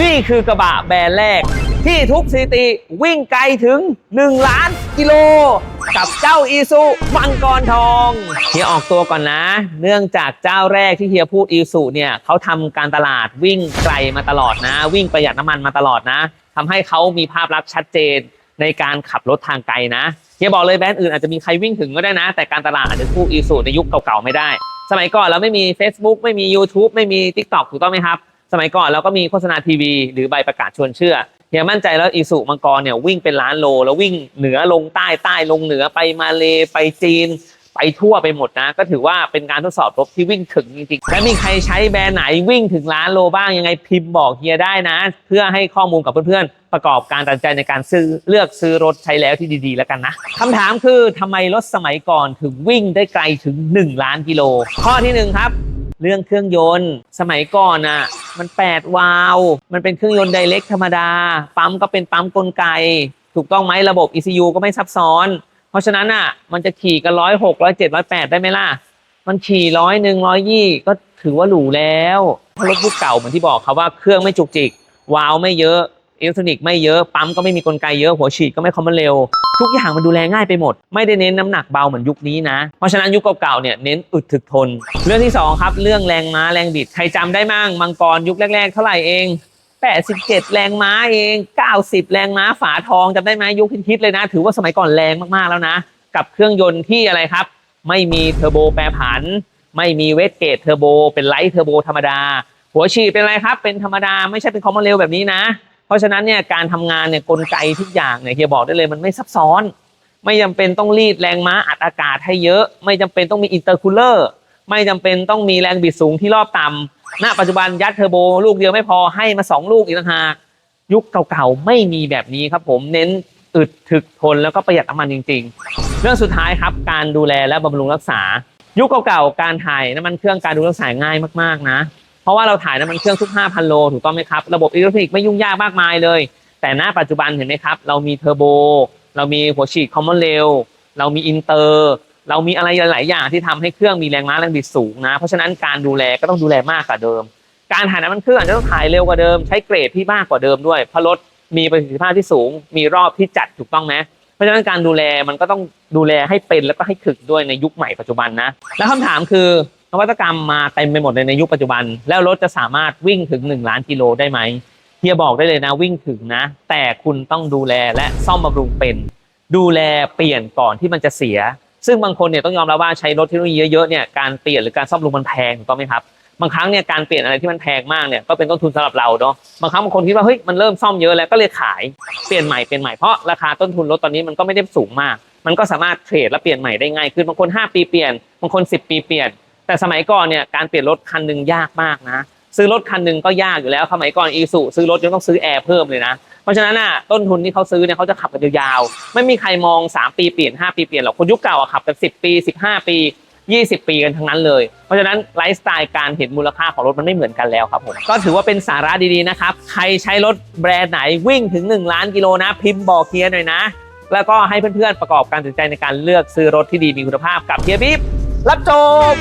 นี่คือกระบะแบรนด์แรก ที่ทุกสถิติวิ่งไกลถึง 1 ล้านกิโล กับเจ้าอีซูมังกรทองเฮียออกตัวก่อนนะ เนื่องจากเจ้าแรกที่เฮียพูดอีซูเนี่ยเขาทำการตลาดวิ่งไกลมาตลอดนะ วิ่งประหยัดน้ำมันมาตลอดนะทำให้เขามีภาพลักษณ์ชัดเจนในการขับรถทางไกลนะเฮียบอกเลยแบรนด์อื่นอาจจะมีใครวิ่งถึงก็ได้นะ แต่การตลาดอาจจะสู้อีซูในยุคเก่าๆไม่ได้ สมัยก่อนเราไม่มี Facebook ไม่มี YouTube ไม่มี TikTok ถูกต้องไหมครับ สมัยก่อนเราก็มีโฆษณาทีวี หรือใบประกาศชวนเชื่อเฮียมั่นใจแล้วอีสุมังกรเนี่ยวิ่งเป็นล้านโล แล้ววิ่งเหนือลงใต้ใต้ลงเหนือไปมาเลไปจีน ไปทั่วไปหมดนะ ก็ถือว่าเป็นการทดสอบรบที่วิ่งถึงจริงๆและมีใครใช้แบรนด์ไหนวิ่งถึงล้านโลบ้างยังไงพิมพ์บอกเฮียได้นะ เพื่อให้ข้อมูลกับเพื่อนๆ ประกอบการตัดใจในการซื้อเลือกซื้อรถใช้แล้วที่ดีๆ แล้วกันนะคำถามคือทำไมรถสมัยก่อนถึงวิ่งได้ไกลถึง 1 ล้านกิโลข้อที่หนึ่งครับเรื่องเครื่องยนต์ สมัยก่อนอะ มัน 8 วาล์วมันเป็นเครื่องยนต์ไดเ c กธรรมดา ปั๊มก็เป็นปั๊มกลไก ถูกต้องไหมระบบ ECU ก็ไม่ซับซ้อน เพราะฉะนั้นอะ มันจะขี่กันร้อยหกร้อยเจ็ดร้อยแปดได้ไหมล่ะ มันขี่ร้อยหนึ่งร้อยยี่ก็ถือว่าหรูแล้วรถผู้เก่าเหมือนที่บอกครับว่าเครื่องไม่จุกจิก วาล์วไม่เยอะ อิเล็กทรอนิกส์ไม่เยอะ ปั๊มก็ไม่มีกลไกเยอะหัวฉีดก็ไม่คอมมอนเร็ว ทุกอย่างมันดูแลง่ายไปหมด ไม่ได้เน้นน้ำหนักเบาเหมือนยุคนี้นะ เพราะฉะนั้นยุคเก่าๆเนี่ยเน้นอึดถึกทน เรื่องที่สองครับเรื่องแรงม้าแรงบิดใครจำได้มั่งมังกรยุคแรกๆ เท่าไหร่เอง 87 แรงม้าเอง 90 แรงม้าฝาทองจำได้ไหมยุคฮิตๆเลยนะ ถือว่าสมัยก่อนแรงมากๆแล้วนะ กับเครื่องยนต์ที่อะไรครับ ไม่มีเทอร์โบแปรผัน ไม่มีเวสเกตเทอร์โบเป็นไลท์เทอร์โบธรรมดา หัวฉีดเป็นอะไรครับ เป็นธรรมดาไม่ใช่เป็นคอมมอนเรลแบบนี้นะ ราะฉะนั้นเนี่ยการทำงานเนี่ยกลไกทุกอย่างเนี่ยเฮียบอกได้เลยมันไม่ซับซ้อน ไม่จำเป็นต้องรีดแรงม้าอัดอากาศให้เยอะ ไม่จำเป็นต้องมีอินเตอร์คูลเลอร์ไม่จำเป็นต้องมีแรงบิดสูงที่รอบต่ำณปัจจุบันยัดเทอร์โบลูกเดียวไม่พอให้มา 2 ลูกอีกต่างหากยุคเก่าๆไม่มีแบบนี้ครับผมเน้นอึดถึกทนแล้วก็ประหยัดน้ำมันจริง ๆ เรื่องสุดท้ายครับการดูแลและบำรุงรักษา ยุคเก่าๆการถ่ายน้ำมันเครื่องการดูแลรักษาง่ายมากๆนะ เพราะว่าเราถ่ายน้ำมันเครื่องทุก 5,000 โลถูกต้องไหมครับ ระบบอิเล็กทรอนิกส์ไม่ยุ่งยากมากมายเลย แต่ณปัจจุบันเห็นไหมครับ เรามีเทอร์โบ เรามีหัวฉีดคอมมอนเรลเรามีอินเตอร์ เรามีอะไรหลาย ๆ อย่างที่ทำให้เครื่องมีแรงม้าแรงบิดสูงนะ เพราะฉะนั้นการดูแลก็ต้องดูแลมากกว่าเดิม การถ่ายน้ำมันเครื่องจะต้องถ่ายเร็วกว่าเดิม ใช้เกรดที่มากกว่าเดิมด้วย เพราะรถมีประสิทธิภาพที่สูง มีรอบที่จัดถูกต้องไหมเพราะฉะนั้นการดูแลมันก็ต้องดูแลให้เป็นแล้วก็ให้ถึกด้วยในยุคใหม่ปัจจุบันนะ แล้วคำถามคือ นวัตกรรมมาเต็มไปหมดเลยในยุคปัจจุบัน แล้วรถจะสามารถวิ่งถึง 1 ล้านกิโลได้ไหมเฮียบอกได้เลยนะวิ่งถึงนะ แต่คุณต้องดูแลและซ่อมบำรุงเป็น ดูแลเปลี่ยนก่อนที่มันจะเสีย ซึ่งบางคนเนี่ยต้องยอมรับว่าใช้รถเทคโนโลยีเยอะๆเนี่ยการเปลี่ยนหรือการซ่อมบำรุงมันแพงถูกต้องไหมครับบางครั้งเนี่ยการเปลี่ยนอะไรที่มันแพงมากเนี่ยก็เป็นต้นทุนสำหรับเราเนาะบางครั้งบางคนคิดว่าเฮ้ยมันเริ่มซ่อมเยอะแล้วก็เลยขายเปลี่ยนใหม่เปลี่ยนใหม่เพราะราคาต้นทุนรถตอนนี้มันก็ไม่ได้สูงมาก มันก็สามารถเทรดและเปลี่ยนใหม่ได้ง่ายขึ้นบางคน 5 ปีเปลี่ยนบางคน 10 ปีเปลี่ยน แต่สมัยก่อนเนี่ยการเปลี่ยนรถคันหนึ่งยากมากนะ ซื้อรถคันหนึ่งก็ยากอยู่แล้วสมัยก่อนอีสุซื้อรถยังต้องซื้อแอร์เพิ่มเลยนะเพราะฉะนั้นน่ะต้นทุนที่เขาซื้อเนี่ยเขาจะขับกันยาวๆไม่มีใครมอง 3 ปีเปลี่ยน 5 ปีเปลี่ยนหรอกคนยุคเก่าอะขับกัน10 ปี 15 ปี 20 ปีกันทั้งนั้นเลย เพราะฉะนั้นไลฟ์สไตล์การเห็นมูลค่าของรถมันไม่เหมือนกันแล้วครับผมก็ถือว่าเป็นสาระดีๆนะครับใครใช้รถแบรนด์ไหนวิ่งถึง 1 ล้านกิโลนะ พิมพ์บอกเฮียหน่อยนะ แล้วก็ให้เพื่อนๆประกอบการตัดสินใจในการเลือกซื้อรถที่ดีมีคุณภาพกับเฮียบิ๊บ รับจบ